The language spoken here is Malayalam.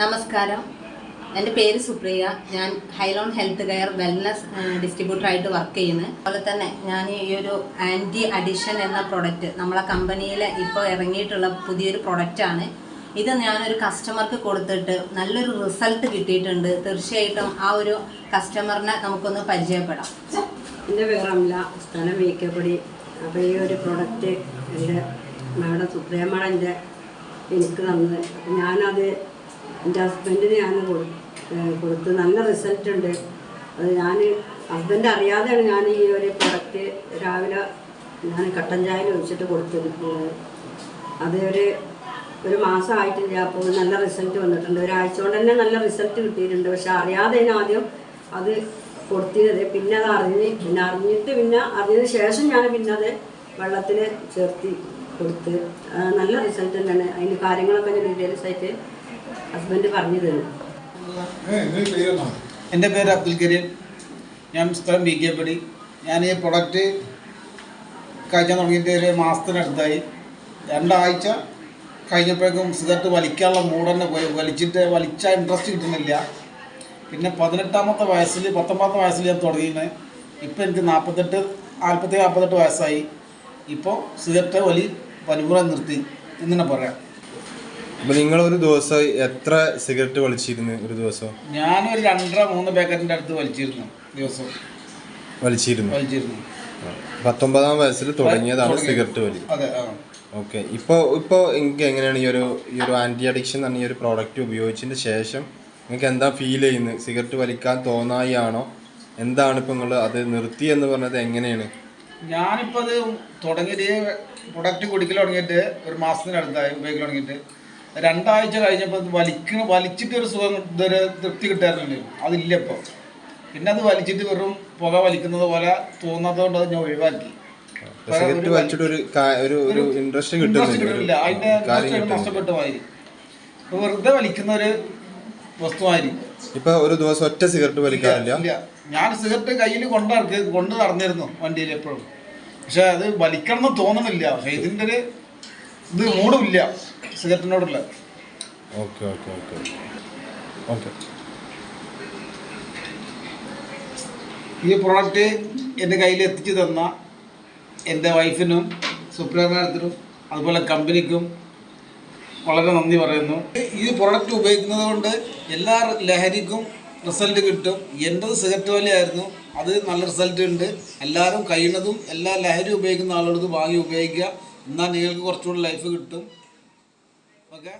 നമസ്കാരം. എന്റെ പേര് സുപ്രിയ. ഞാൻ ഹൈലോൺ ഹെൽത്ത് കെയർ വെൽനസ് ഡിസ്ട്രിബ്യൂട്ടറായിട്ട് വർക്ക് ചെയ്യുന്നത് അതുപോലെ തന്നെ ഞാൻ ഈ ഒരു ആന്റി അഡിഷൻ എന്ന പ്രൊഡക്റ്റ് നമ്മളെ കമ്പനിയിൽ ഇപ്പോൾ ഇറങ്ങിയിട്ടുള്ള പുതിയൊരു പ്രൊഡക്റ്റാണ് ഇത് ഞാനൊരു കസ്റ്റമർക്ക് കൊടുത്തിട്ട് നല്ലൊരു റിസൾട്ട് കിട്ടിയിട്ടുണ്ട്. തീർച്ചയായിട്ടും ആ ഒരു കസ്റ്റമറിനെ നമുക്കൊന്ന് പരിചയപ്പെടാം. എന്റെ പേര് അമല സ്ഥലം വീക്കപ്പടി അപ്പോൾ ഈ ഒരു പ്രൊഡക്റ്റ് എന്റെ മാഡം സുപ്രിയ മാഡം എന്റെ എനിക്ക് തന്നത്. ഞാനത് എന്റെ ഹസ്ബൻഡിന് ഞാൻ കൊടുത്ത് നല്ല റിസൾട്ട് ഉണ്ട്. അത് ഞാൻ ഹസ്ബൻഡ് അറിയാതെയാണ് ഞാൻ ഈ ഒരു പ്രൊഡക്റ്റ് രാവിലെ ഞാൻ കട്ടൻ ചായയിൽ ഒഴിച്ചിട്ട് കൊടുത്തിരിക്കുന്നത് അത് ഒരു ഒരു മാസമായിട്ടില്ല അപ്പോൾ നല്ല റിസൾട്ട് വന്നിട്ടുണ്ട്. ഒരാഴ്ച കൊണ്ട് തന്നെ നല്ല റിസൾട്ട് കിട്ടിയിട്ടുണ്ട്. പക്ഷെ അറിയാതെ ആദ്യം അത് കൊടുത്തിരുന്നത്. പിന്നെ അത് അറിഞ്ഞ് പിന്നെ അറിഞ്ഞിട്ട് പിന്നെ അറിഞ്ഞതിന് ശേഷം ഞാൻ പിന്നെ അത് വെള്ളത്തിൽ ചേർത്തി കൊടുത്ത്. നല്ല റിസൾട്ട് തന്നെയാണ്. അതിന്റെ കാര്യങ്ങളൊക്കെ ഞാൻ ഡീറ്റെയിൽസ് ആയിട്ട് ഹസ്ബൻഡ് പറഞ്ഞു തരും. എന്റെ പേര് അബ്ദുൽ കരീം. ഞാൻ സ്ഥലം ബി കെ പടി ഞാൻ ഈ പ്രൊഡക്റ്റ് കഴിക്കാൻ തുടങ്ങിയിട്ട് ഒരു മാസത്തിനടുത്തായി രണ്ടാഴ്ച കഴിഞ്ഞപ്പോഴേക്കും സിഗരറ്റ് വലിക്കാനുള്ള മൂഡ് തന്നെ പോയി. വലിച്ചിട്ട് വലിച്ച ഇൻട്രസ്റ്റ് കിട്ടുന്നില്ല. പിന്നെ പതിനെട്ടാമത്തെ വയസ്സിൽ പത്തൊമ്പതാമത്തെ വയസ്സിൽ ഞാൻ തുടങ്ങിയത് ഇപ്പോൾ എനിക്ക് നാൽപ്പത്തെട്ട് നാൽപ്പത്തി നാൽപ്പത്തെട്ട് വയസ്സായി. ഇപ്പോൾ സിഗരറ്റ് വലി വലിമുറ നിർത്തി. എന്ന് തന്നെ പറയാം. അപ്പൊ നിങ്ങൾ ഒരു ദിവസം എത്ര സിഗരറ്റ് വലിച്ചിരുന്നു ഒരു ദിവസം? ഞാൻ ഒരു രണ്ടര മൂന്ന് പാക്കറ്റിന്റെ അടുത്ത് വലിച്ചിരുന്നു ദിവസം. വലിച്ചിരുന്നു. വലിച്ചിരുന്നു. പത്തൊമ്പതാം വയസ്സിൽ തുടങ്ങിയതാണ് സിഗരറ്റ് വലി ഓക്കെ. ഇപ്പോൾ ഇപ്പോൾ എനിക്ക് എങ്ങനെയാണ് ഈ ഒരു ഈ ഒരു ആന്റി അഡിക്ഷൻ എന്ന ഈ ഒരു പ്രോഡക്റ്റ് ഉപയോഗിച്ചതിന് ശേഷം നിങ്ങൾക്ക് എന്താ ഫീൽ ചെയ്യുന്നത് സിഗരറ്റ് വലിക്കാൻ തോന്നായി ആണോ എന്താണ് ഇപ്പൊ നിങ്ങൾ അത് നിർത്തി എന്ന് പറഞ്ഞത് എങ്ങനെയാണ്? ഞാനിപ്പോൾ അത് തുടങ്ങിയിട്ട് പ്രൊഡക്റ്റ് കുടിക്കൽ തുടങ്ങിയിട്ട് ഒരു മാസത്തിനടുത്തായി ഉപയോഗിക്കൽ തുടങ്ങിയിട്ട്. രണ്ടാഴ്ച കഴിഞ്ഞപ്പോൾ വലിക്കണ വലിച്ചിട്ട് ഒരു സുഖം ഇതൊരു തൃപ്തി കിട്ടാറുണ്ട് അതില്ല ഇപ്പോൾ പിന്നെ അത് വലിച്ചിട്ട് വെറും പുക വലിക്കുന്നത് പോലെ തോന്നാത്തതുകൊണ്ട് അത് ഞാൻ ഒഴിവാക്കി. സിഗരറ്റ് വലിച്ചിട്ട് ഒരു ഒരു ഒരു ഇൻട്രസ്റ്റ് കിട്ടുന്നില്ല. അതിന്റെ മാതിരി വെറുതെ വലിക്കുന്ന ഒരു വസ്തുമാതിരി ഇപ്പൊ ഒരു ദിവസം ഒറ്റ സിഗരറ്റ് വലിക്കാറില്ല? ഞാൻ സിഗരറ്റ് കയ്യിൽ കൊണ്ടു കൊണ്ട് നടന്നിരുന്നു വണ്ടിയിൽ എപ്പോഴും. പക്ഷെ അത് വലിക്കണം എന്ന് തോന്നുന്നില്ല. പക്ഷെ ഇതിന്റെ ഒരു ഇത് ഇല്ല സിഗരറ്റിനോടുള്ള. Okay okay okay. ഓക്കെ. ഈ പ്രോഡക്റ്റ് എന്റെ കയ്യിൽ എത്തിച്ചു തന്ന എന്റെ വൈഫിനും സുപ്രിയ മാഡത്തിനും അതുപോലെ കമ്പനിക്കും വളരെ നന്ദി പറയുന്നു. ഈ പ്രോഡക്റ്റ് ഉപയോഗിക്കുന്നത് കൊണ്ട് എല്ലാ ലഹരിക്കും റിസൾട്ട് കിട്ടും. എന്റെത് സിഗരറ്റ് വലിയായിരുന്നു അത് നല്ല റിസൾട്ട് ഉണ്ട്. എല്ലാവരും കഴിയുന്നതും എല്ലാ ലഹരി ഉപയോഗിക്കുന്ന ആളുകൾക്ക് വാങ്ങി ഉപയോഗിക്കുക. എന്നാൽ നിങ്ങൾക്ക് കുറച്ചുകൂടി ലൈഫ് കിട്ടും. ഓക്കെ